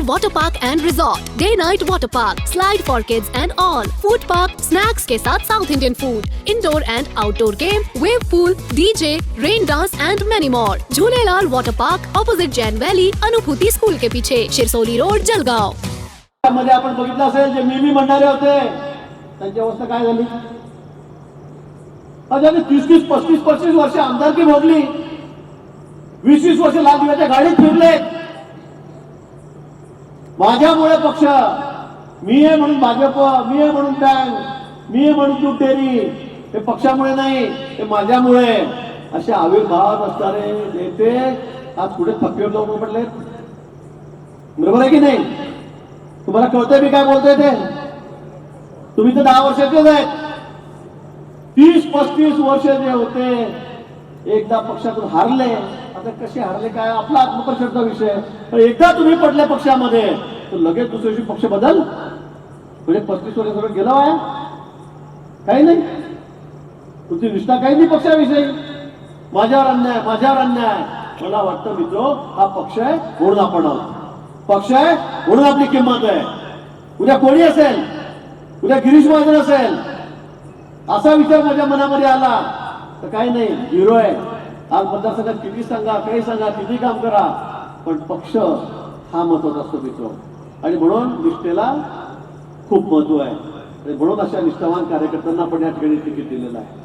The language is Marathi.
Jhulelalal Water Park and Resort, Day Night Water Park, Slide for Kids and all, Food Park, Snacks के साथ South Indian food, Indoor and Outdoor game, Wave Pool, DJ, Rain Dance and many more. Jhulelalal Water Park, opposite Jain Valley, Anubhuti school के पीछे शिरसोली रोड जलगांव मध्ये आपण बघितलं असेल जे मिमी म्हणणारे होते त्यांची अवस्था काय झाली ज्यांनी तीस तीस पस्तीस पस्तीस वर्ष आमदारकी भोगली वीस वीस वर्ष लाल दिव्याच्या गाडीत फिरले माझ्यामुळे पक्ष. मी आहे म्हणून भाजप मी आहे म्हणून बँक मी आहे म्हणून तू टेरी हे पक्षामुळे नाही हे माझ्यामुळे. असे आविर्भाव असणारे नेते आज कुठे थप्पीवर जाऊन पडले बरोबर आहे की नाही? तुम्हाला कळतंय मी काय बोलतोय ते? तुम्ही तर दहा वर्षाचेच आहेत. तीस पस्तीस वर्ष जे होते एकदा पक्षातून हारले आता कसे हारले काय आपला आत्मपरिषदचा विषय. पण एकदा तुम्ही पडल्या पक्षामध्ये तर लगेच दुसऱ्याशी पक्ष बदल. म्हणजे पस्तीस वर्ष सगळं आहे काही नाही. तुमची निष्ठा काही नाही पक्षाविषयी. माझ्यावर अन्याय माझ्यावर अन्याय. मला वाटतं मित्र हा पक्ष आहे म्हणून आपण पक्ष आहे म्हणून आपली किंमत आहे. उद्या कोणी असेल उद्या गिरीश महाजन असेल. असा विचार माझ्या मनामध्ये आला. तर काही नाही हिरो आहे. आज मतदारसंघात किती सांगा काही सांगा किती काम करा. पण पक्ष हा महत्त्वाचा असतो मित्र. आणि म्हणून निष्ठेला खूप महत्त्व आहे. आणि म्हणून अशा निष्ठावान कार्यकर्त्यांना आपण या ठिकाणी तिकीट दिलेलं आहे.